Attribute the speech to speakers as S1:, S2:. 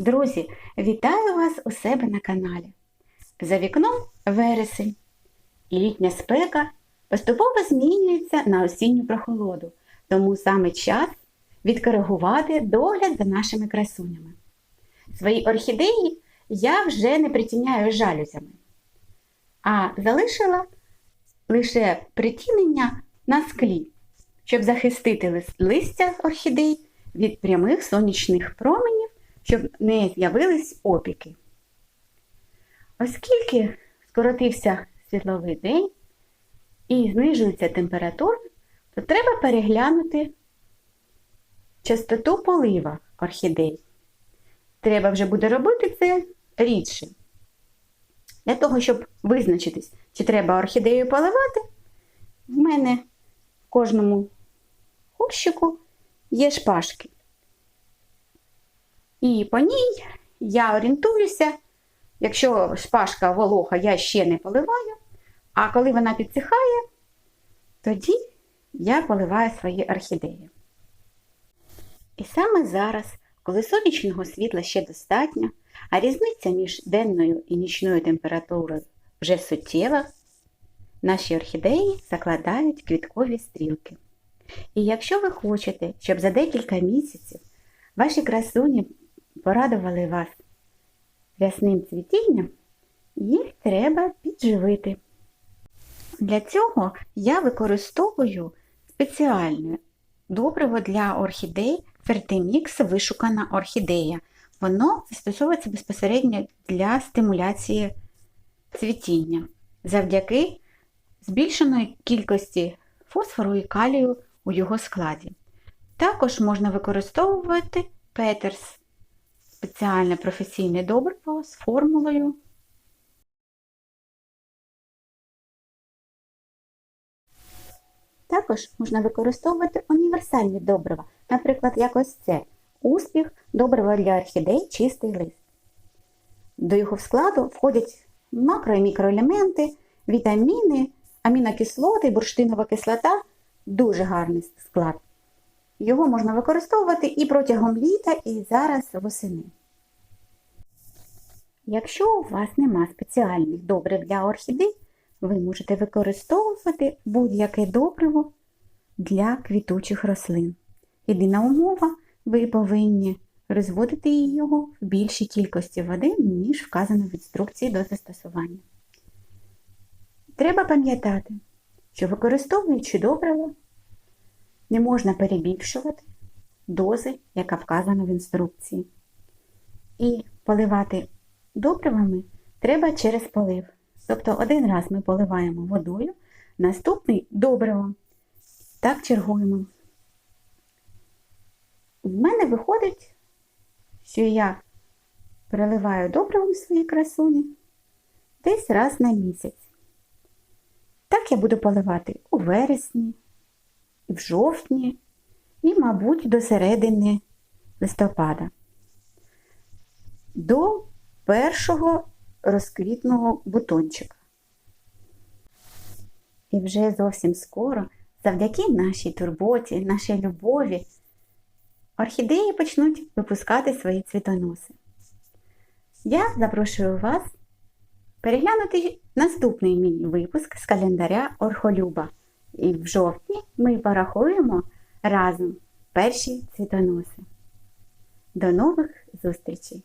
S1: Друзі, вітаю вас у себе на каналі. За вікном вересень, і літня спека поступово змінюється на осінню прохолоду, тому саме час відкоригувати догляд за нашими красунями. Свої орхідеї я вже не притіняю жалюзями, а залишила лише притінення на склі, щоб захистити листя орхідей від прямих сонячних променів, щоб не з'явились опіки. Оскільки скоротився світловий день і знижується температура, то треба переглянути частоту полива орхідей. Треба вже буде робити це рідше. Для того, щоб визначитись, чи треба орхідею поливати, в мене в кожному кущику є шпажки. І по ній я орієнтуюся, якщо шпажка волога, я ще не поливаю, а коли вона підсихає, тоді я поливаю свої орхідеї. І саме зараз, коли сонячного світла ще достатньо, а різниця між денною і нічною температурою вже суттєва, наші орхідеї закладають квіткові стрілки. І якщо ви хочете, щоб за декілька місяців ваші красуні порадували вас рясним цвітінням, їх треба підживити. Для цього я використовую спеціальне добриво для орхідей Фертемікс вишукана орхідея. Воно застосовується безпосередньо для стимуляції цвітіння завдяки збільшеної кількості фосфору і калію у його складі. Також можна використовувати Петерс спеціальне професійне добриво з формулою. Також можна використовувати універсальні добрива, наприклад, як ось це успіх добрива для орхідей чистий лист. До його складу входять макро і мікроелементи, вітаміни, амінокислоти, бурштинова кислота дуже гарний склад. Його можна використовувати і протягом літа, і зараз восени. Якщо у вас нема спеціальних добрив для орхідей, ви можете використовувати будь-яке добриво для квітучих рослин. Єдина умова, ви повинні розводити його в більшій кількості води, ніж вказано в інструкції до застосування. Треба пам'ятати, що використовуючи добриво, не можна перебільшувати дози, яка вказана в інструкції. І поливати добривами треба через полив. Тобто один раз ми поливаємо водою, наступний добривом. Так чергуємо. В мене виходить, що я переливаю добривом свої красуні десь раз на місяць. Так я буду поливати у вересні, в жовтні і, мабуть, до середини листопада. До першого розквітного бутончика. І вже зовсім скоро, завдяки нашій турботі, нашій любові, орхідеї почнуть випускати свої цвітоноси. Я запрошую вас переглянути наступний мій випуск з календаря Орхолюба. І в жовтні ми порахуємо разом перші цвітоноси. До нових зустрічей!